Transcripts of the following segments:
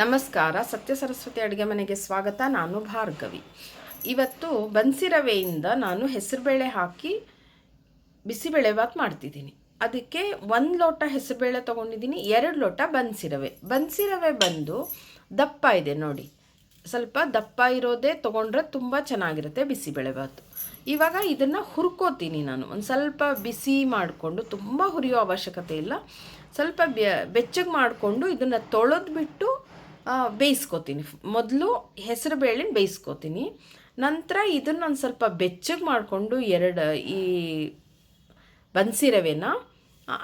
ನಮಸ್ಕಾರ, ಸತ್ಯ ಸರಸ್ವತಿ ಅಡುಗೆ ಮನೆಗೆ ಸ್ವಾಗತ. ನಾನು ಭಾರ್ಗವಿ. ಇವತ್ತು ಬನ್ಸಿ ರವೆಯಿಂದ ನಾನು ಹೆಸರುಬೇಳೆ ಹಾಕಿ ಬಿಸಿಬೇಳೆಭಾತ್ ಮಾಡ್ತಿದ್ದೀನಿ. ಅದಕ್ಕೆ ಒಂದು ಲೋಟ ಹೆಸರುಬೇಳೆ ತೊಗೊಂಡಿದ್ದೀನಿ, ಎರಡು ಲೋಟ ಬನ್ಸಿ ರವೆ. ಬನ್ಸಿ ರವೆ ಬಂದು ದಪ್ಪ ಇದೆ ನೋಡಿ. ಸ್ವಲ್ಪ ದಪ್ಪ ಇರೋದೇ ತೊಗೊಂಡ್ರೆ ತುಂಬ ಚೆನ್ನಾಗಿರುತ್ತೆ ಬಿಸಿಬೇಳೆಭಾತು ಇವಾಗ ಇದನ್ನು ಹುರ್ಕೋತೀನಿ ನಾನು. ಒಂದು ಸ್ವಲ್ಪ ಬಿಸಿ ಮಾಡಿಕೊಂಡು, ತುಂಬ ಹುರಿಯೋ ಅವಶ್ಯಕತೆ ಇಲ್ಲ. ಸ್ವಲ್ಪ ಬೆಚ್ಚಗೆ ಮಾಡಿಕೊಂಡು ಇದನ್ನು ತೊಳೆದ್ಬಿಟ್ಟು ಬೇಯಿಸ್ಕೊತೀನಿ. ಮೊದಲು ಹೆಸರು ಬೇಳೆನ ಬೇಯಿಸ್ಕೋತೀನಿ. ನಂತರ ಇದನ್ನು ಒಂದು ಸ್ವಲ್ಪ ಬೆಚ್ಚಗೆ ಮಾಡಿಕೊಂಡು ಎರಡು ಈ ಬನ್ಸಿ ರವೆನ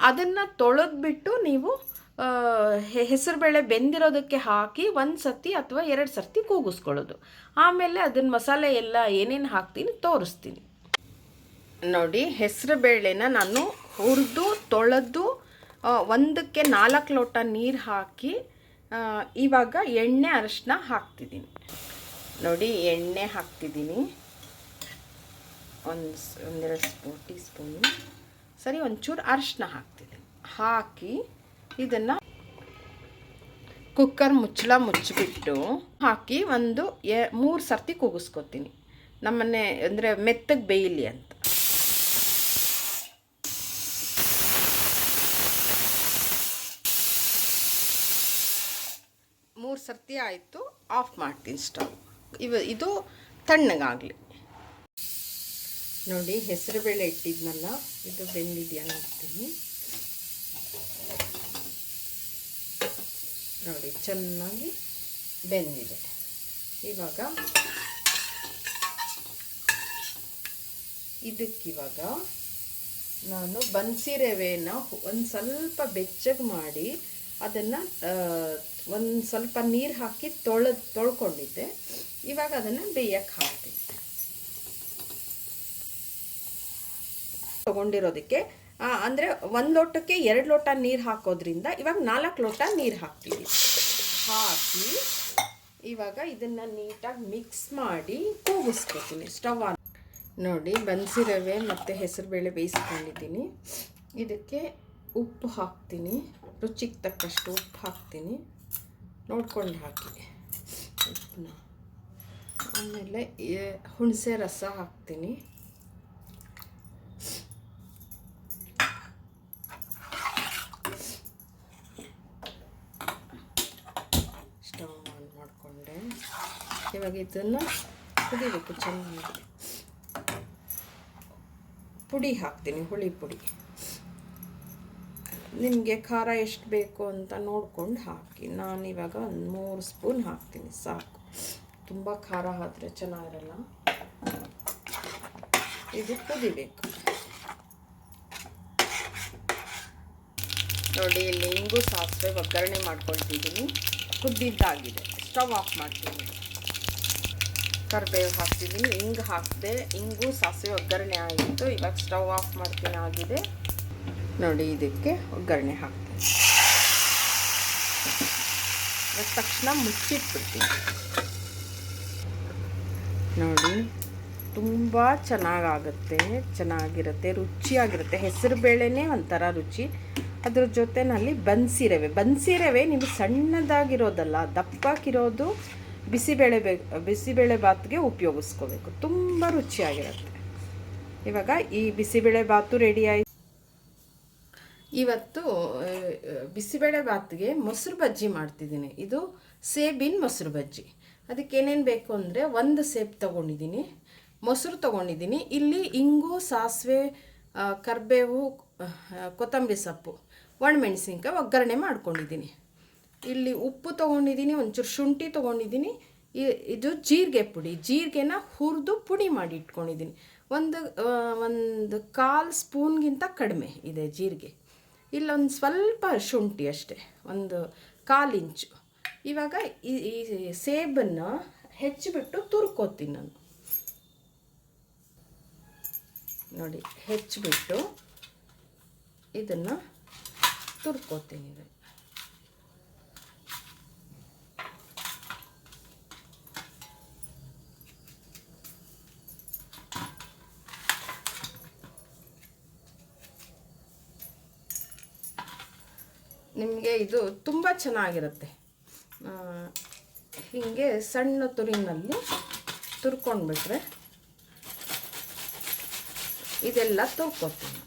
ಅದನ್ನು ತೊಳೆದ್ಬಿಟ್ಟು ನೀವು ಹೆಸರುಬೇಳೆ ಬೆಂದಿರೋದಕ್ಕೆ ಹಾಕಿ ಒಂದು ಸರ್ತಿ ಅಥವಾ ಎರಡು ಸರ್ತಿ ಕೂಗಿಸ್ಕೊಳ್ಳೋದು. ಆಮೇಲೆ ಅದನ್ನ ಮಸಾಲೆ ಎಲ್ಲ ಏನೇನು ಹಾಕ್ತೀನಿ ತೋರಿಸ್ತೀನಿ. ನೋಡಿ, ಹೆಸರು ಬೇಳೆನ ನಾನು ಹುರಿದು, ತೊಳೆದು ಒಂದಕ್ಕೆ ನಾಲ್ಕು ಲೋಟ ನೀರು ಹಾಕಿ ಇವಾಗ ಎಣ್ಣೆ ಅರಶಿನ ಹಾಕ್ತಿದ್ದೀನಿ. ನೋಡಿ, ಎಣ್ಣೆ ಹಾಕ್ತಿದ್ದೀನಿ. ಒಂದು ಒಂದೆರಡು ಸ್ಪೂನ್ ಟೀ ಸ್ಪೂನು. ಸರಿ, ಒಂಚೂರು ಅರಶಿನ ಹಾಕ್ತಿದ್ದೀನಿ. ಹಾಕಿ ಇದನ್ನು ಕುಕ್ಕರ್ ಮುಚ್ಚಳ ಮುಚ್ಚಿಬಿಟ್ಟು ಹಾಕಿ ಒಂದು ಎ, ಮೂರು ಸರ್ತಿ ಕೂಗಿಸ್ಕೊತೀನಿ. ನಮ್ಮನೆ, ಅಂದರೆ ಮೆತ್ತಗೆ ಬೇಯಲಿ ಅಂತ ಮೂರು ಸರ್ತಿ ಆಯಿತು ಆಫ್ ಮಾಡ್ತೀನಿ ಸ್ಟವ್ ಇವ, ಇದು ತಣ್ಣಗಾಗಲಿ. ನೋಡಿ, ಹೆಸರು ಬೇಳೆ ಇಟ್ಟಿದ್ನಲ್ಲ, ಇದು ಬೆಂದಿದೆಯಾ ನೋಡ್ತೀನಿ. ನೋಡಿ, ಚೆನ್ನಾಗಿ ಬೆಂದಿದೆ. ಇವಾಗ ಇದಕ್ಕಿವಾಗ ನಾನು ಬನ್ಸಿ ರವೆನ ಒಂದು ಸ್ವಲ್ಪ ಬೆಚ್ಚಗೆ ಮಾಡಿ ಅದನ್ನು ಒಂದು ಸ್ವಲ್ಪ ನೀರು ಹಾಕಿ ತೊಳೆ ತೊಳ್ಕೊಂಡಿದ್ದೆ. ಇವಾಗ ಅದನ್ನು ಬೇಯಕ್ಕೆ ಹಾಕ್ತೀನಿ. ತೊಗೊಂಡಿರೋದಕ್ಕೆ ಅಂದರೆ ಒಂದು ಲೋಟಕ್ಕೆ ಎರಡು ಲೋಟ ನೀರು ಹಾಕೋದ್ರಿಂದ ಇವಾಗ ನಾಲ್ಕು ಲೋಟ ನೀರು ಹಾಕ್ತೀವಿ. ಹಾಕಿ, ಇವಾಗ ಇದನ್ನು ನೀಟಾಗಿ ಮಿಕ್ಸ್ ಮಾಡಿ ಕೂಗಿಸ್ಕೊತೀನಿ ಸ್ಟವ್ ಆನ್. ನೋಡಿ ಬನ್ಸಿ ರವೆ ಮತ್ತು ಹೆಸರುಬೇಳೆ ಬೇಯಿಸ್ಕೊಂಡಿದ್ದೀನಿ. ಇದಕ್ಕೆ ಉಪ್ಪು ಹಾಕ್ತೀನಿ. ರುಚಿಗೆ ತಕ್ಕಷ್ಟು ಉಪ್ಪು ಹಾಕ್ತೀನಿ. ನೋಡ್ಕೊಂಡು ಹಾಕಿ. ಉಪ್ಪನ್ನ ಆಮೇಲೆ ಹುಣಸೆ ರಸ ಹಾಕ್ತೀನಿ. ಸ್ಟವ್ ಆನ್ ಮಾಡಿಕೊಂಡೆ. ಇವಾಗ ಇದನ್ನು ಕುದಿಬೇಕು ಚೆನ್ನಾಗಿ. ಪುಡಿ ಹಾಕ್ತೀನಿ ಹುಳಿ ಪುಡಿ. ನಿಮಗೆ ಖಾರ ಎಷ್ಟು ಬೇಕು ಅಂತ ನೋಡ್ಕೊಂಡು ಹಾಕಿ. ನಾನಿವಾಗ ಒಂದು ಮೂರು ಸ್ಪೂನ್ ಹಾಕ್ತೀನಿ, ಸಾಕು. ತುಂಬ ಖಾರ ಆದರೆ ಚೆನ್ನಾಗಿರಲ್ಲ. ಇದು ಕುದಿಬೇಕು. ನೋಡಿ, ಇಲ್ಲಿ ಹಿಂಗು ಸಾಸಿವೆ ಒಗ್ಗರಣೆ ಮಾಡ್ಕೊಳ್ತಿದ್ದೀನಿ. ಕುದ್ದಿದ್ದಾಗಿದೆ. ಸ್ಟವ್ ಆಫ್ ಮಾಡ್ತೀನಿ. ಕರಿಬೇವು ಹಾಕ್ತಿದ್ದೀನಿ ಹಿಂಗೆ ಹಾಕಿದೆ ಹಿಂಗು ಸಾಸಿವೆ ಒಗ್ಗರಣೆ ಆಗಿತ್ತು ಇವಾಗ ಸ್ಟವ್ ಆಫ್ ಮಾಡ್ತೀನಿ, ಆಗಿದೆ. ನೋಡಿ, ಇದಕ್ಕೆ ಒಗ್ಗರಣೆ ಹಾಕ್ತೀನಿ. ಅದ ತಕ್ಷಣ ಮುಚ್ಚಿಟ್ಬಿಡ್ತೀನಿ. ನೋಡಿ, ತುಂಬ ಚೆನ್ನಾಗಾಗುತ್ತೆ, ಚೆನ್ನಾಗಿರುತ್ತೆ, ರುಚಿಯಾಗಿರುತ್ತೆ. ಹೆಸರು ಬೇಳೆನೇ ಒಂಥರ ರುಚಿ. ಅದ್ರ ಜೊತೆನಲ್ಲಿ ಬನ್ಸಿ ರವೆ ಬನ್ಸಿ ರವೆ ನೀವು ಸಣ್ಣದಾಗಿರೋದಲ್ಲ ದಪ್ಪಕ್ಕಿರೋದು ಬಿಸಿಬೇಳೆ ಬೇ, ಬಿಸಿಬೇಳೆ ಬಾತ್ಗೆ ಉಪಯೋಗಿಸ್ಕೋಬೇಕು. ತುಂಬ ರುಚಿಯಾಗಿರುತ್ತೆ. ಇವಾಗ ಈ ಬಿಸಿಬೇಳೆ ಬಾತು ರೆಡಿ ಆಯ್ತು. ಇವತ್ತು ಬಿಸಿಬೇಳೆ ಬಾತ್ಗೆ ಮೊಸರು ಬಜ್ಜಿ ಮಾಡ್ತಿದ್ದೀನಿ. ಇದು ಸೇಬಿನ ಮೊಸರು ಬಜ್ಜಿ. ಅದಕ್ಕೆ ಏನೇನು ಬೇಕು ಅಂದರೆ ಒಂದು ಸೇಬು ತೊಗೊಂಡಿದ್ದೀನಿ. ಮೊಸರು ತೊಗೊಂಡಿದ್ದೀನಿ. ಇಲ್ಲಿ ಇಂಗು, ಸಾಸಿವೆ ಕರಿಬೇವು ಕೊತ್ತಂಬರಿ ಸೊಪ್ಪು, ಒಣಮೆಣಸಿನ್ಕಾಯಿ ಒಗ್ಗರಣೆ ಮಾಡ್ಕೊಂಡಿದ್ದೀನಿ. ಇಲ್ಲಿ ಉಪ್ಪು ತೊಗೊಂಡಿದ್ದೀನಿ, ಒಂಚೂರು ಶುಂಠಿ ತೊಗೊಂಡಿದ್ದೀನಿ. ಇದು ಜೀರಿಗೆ ಪುಡಿ. ಜೀರಿಗೆನ ಹುರಿದು ಪುಡಿ ಮಾಡಿ ಇಟ್ಕೊಂಡಿದ್ದೀನಿ. ಒಂದು ಒಂದು ಕಾಲು ಸ್ಪೂನ್ಗಿಂತ ಕಡಿಮೆ ಇದೆ ಜೀರಿಗೆ. ಇಲ್ಲೊಂದು ಸ್ವಲ್ಪ ಶುಂಠಿ ಅಷ್ಟೇ, ಒಂದು ಕಾಲಿಂಚು ಇವಾಗ ಈ ಈ ಸೇಬನ್ನು ಹೆಚ್ಚಿಬಿಟ್ಟು ತುರ್ಕೋತೀನಿ ನಾನು. ನೋಡಿ, ಹೆಚ್ಚಿಬಿಟ್ಟು ಇದನ್ನು ತುರ್ಕೋತೀನಿ. ನಿಮಗೆ ಇದು ತುಂಬ ಚೆನ್ನಾಗಿರುತ್ತೆ. ಹೀಗೆ ಸಣ್ಣ ತುರಿನಲ್ಲಿ ತುರ್ಕೊಂಡ್ಬಿಟ್ರೆ ಇದೆಲ್ಲ ತುರ್ಕೋತೀನಿ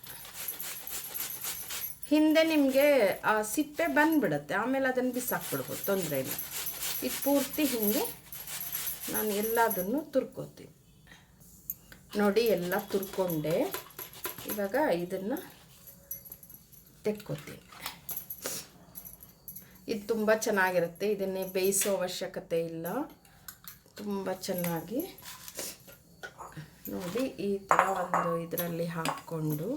ಹಿಂದೆ ನಿಮಗೆ ಆ ಸಿಪ್ಪೆ ಬಂದ್ಬಿಡುತ್ತೆ, ಆಮೇಲೆ ಅದನ್ನು ಬಿಸಾಕ್ಬಿಡ್ಬೋದು, ತೊಂದರೆ ಇಲ್ಲ. ಇದು ಪೂರ್ತಿ ಹಿಂಗೆ ನಾನು ಎಲ್ಲದನ್ನು ತುರ್ಕೋತೀನಿ. ನೋಡಿ, ಎಲ್ಲ ತುರ್ಕೊಂಡೆ. ಇವಾಗ ಇದನ್ನು ತೆಕ್ಕೋತೀನಿ. ಇದು ತುಂಬ ಚೆನ್ನಾಗಿರುತ್ತೆ. ಇದನ್ನೇ ಬೇಯಿಸೋ ಅವಶ್ಯಕತೆ ಇಲ್ಲ. ತುಂಬ ಚೆನ್ನಾಗಿ ನೋಡಿ, ಈ ಥರ ಒಂದು ಇದರಲ್ಲಿ ಹಾಕ್ಕೊಂಡು.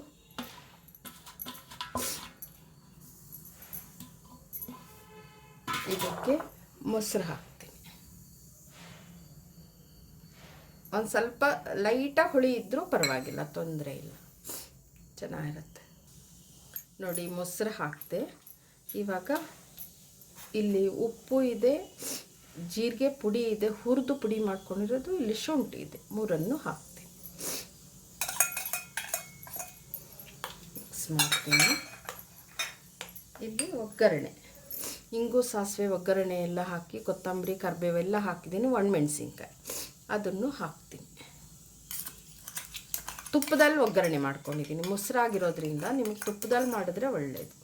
ಇದಕ್ಕೆ ಮೊಸರು ಹಾಕ್ತೀನಿ. ಒಂದು ಸ್ವಲ್ಪ ಲೈಟಾಗಿ ಹುಳಿ ಇದ್ದರೂ ಪರವಾಗಿಲ್ಲ, ತೊಂದರೆ ಇಲ್ಲ. ಚೆನ್ನಾಗಿರುತ್ತೆ. ನೋಡಿ, ಮೊಸರು ಹಾಕಿದೆ. ಇವಾಗ ಇಲ್ಲಿ ಉಪ್ಪು ಇದೆ, ಜೀರಿಗೆ ಪುಡಿ ಇದೆ, ಹುರಿದು ಪುಡಿ ಮಾಡ್ಕೊಂಡಿರೋದು ಇಲ್ಲಿ ಶುಂಠಿ ಇದೆ. ಮೂರನ್ನು ಹಾಕ್ತೀನಿ. ಮಿಕ್ಸ್ ಮಾಡ್ತೀನಿ. ಇಲ್ಲಿ ಒಗ್ಗರಣೆ. ಇಂಗು, ಸಾಸಿವೆ, ಒಗ್ಗರಣೆ ಎಲ್ಲ ಹಾಕಿ, ಕೊತ್ತಂಬರಿ ಕರಿಬೇವು ಎಲ್ಲ ಹಾಕಿದ್ದೀನಿ, ಒಣಮೆಣಸಿನ್ಕಾಯಿ. ಅದನ್ನು ಹಾಕ್ತೀನಿ. ತುಪ್ಪದಲ್ಲಿ ಒಗ್ಗರಣೆ ಮಾಡ್ಕೊಂಡಿದ್ದೀನಿ. ಮೊಸರಾಗಿರೋದ್ರಿಂದ ನಿಮಗೆ ತುಪ್ಪದಲ್ಲಿ ಮಾಡಿದ್ರೆ ಒಳ್ಳೆಯದು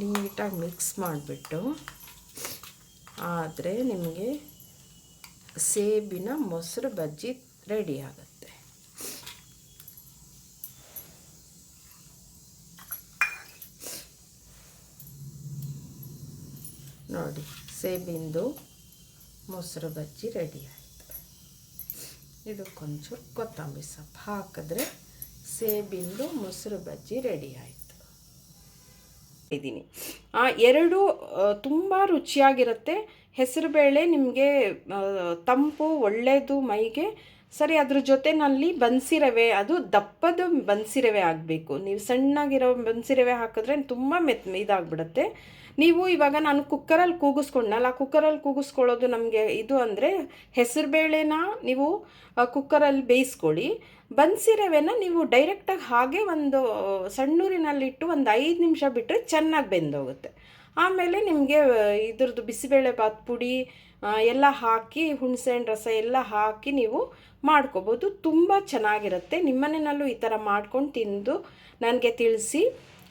ನೀಟಾಗಿ ಮಿಕ್ಸ್ ಮಾಡಿಬಿಟ್ಟು ಆದರೆ ನಿಮಗೆ ಸೇಬಿನ ಮೊಸರು ಬಜ್ಜಿ ರೆಡಿ ಆಗುತ್ತೆ. ನೋಡಿ, ಸೇಬಿಂದು ಮೊಸರು ಬಜ್ಜಿ ರೆಡಿ ಆಯಿತು. ಇದಕ್ಕೊಂಚೂರು ಕೊತ್ತಂಬರಿ ಸೊಪ್ಪು ಹಾಕಿದ್ರೆ ಸೇಬಿಂದು ಮೊಸರು ಬಜ್ಜಿ ರೆಡಿ ಆಯಿತು. ಇದ್ದೀನಿ. ಆ ಎರಡು ತುಂಬ ರುಚಿಯಾಗಿರುತ್ತೆ. ಹೆಸರುಬೇಳೆ ನಿಮಗೆ ತಂಪು ಒಳ್ಳೆಯದು ಮೈಗೆ, ಸರಿ, ಅದ್ರ ಜೊತೆನಲ್ಲಿ ಬನ್ಸಿ ರವೆ ಅದು ದಪ್ಪದ ಬನ್ಸಿ ರವೆ ಆಗಬೇಕು. ನೀವು ಸಣ್ಣಗಿರೋ ಬನ್ಸಿ ರವೆ ಹಾಕಿದ್ರೆ ತುಂಬ ಮೆತ್, ಇದಾಗ್ಬಿಡುತ್ತೆ. ನೀವು ಇವಾಗ ನಾನು ಕುಕ್ಕರಲ್ಲಿ ಕೂಗಿಸ್ಕೊಂಡಲ್ಲ ಕುಕ್ಕರಲ್ಲಿ ಕೂಗಿಸ್ಕೊಳ್ಳೋದು ನಮಗೆ ಇದು ಅಂದರೆ ಹೆಸರುಬೇಳೆನ ನೀವು ಕುಕ್ಕರಲ್ಲಿ ಬೇಯಿಸ್ಕೊಳ್ಳಿ. ಬನ್ಸಿ ರವೆನ ನೀವು ಡೈರೆಕ್ಟಾಗಿ ಹಾಗೆ ಒಂದು ಸಣ್ಣೂರಿನಲ್ಲಿಟ್ಟು ಒಂದು ಐದು ನಿಮಿಷ ಬಿಟ್ಟರೆ ಚೆನ್ನಾಗಿ ಬೆಂದೋಗುತ್ತೆ. ಆಮೇಲೆ ನಿಮಗೆ ಇದ್ರದ್ದು ಬಿಸಿಬೇಳೆಭಾತ್ ಪುಡಿ ಎಲ್ಲ ಹಾಕಿ, ಹುಣಸೆಹಣ್ಣು ರಸ ಎಲ್ಲ ಹಾಕಿ ನೀವು ಮಾಡ್ಕೋಬೋದು. ತುಂಬ ಚೆನ್ನಾಗಿರುತ್ತೆ. ನಿಮ್ಮನೆಯಲ್ಲೂ ಈ ಥರ ಮಾಡ್ಕೊಂಡು ತಿಂದು ನನಗೆ ತಿಳಿಸಿ.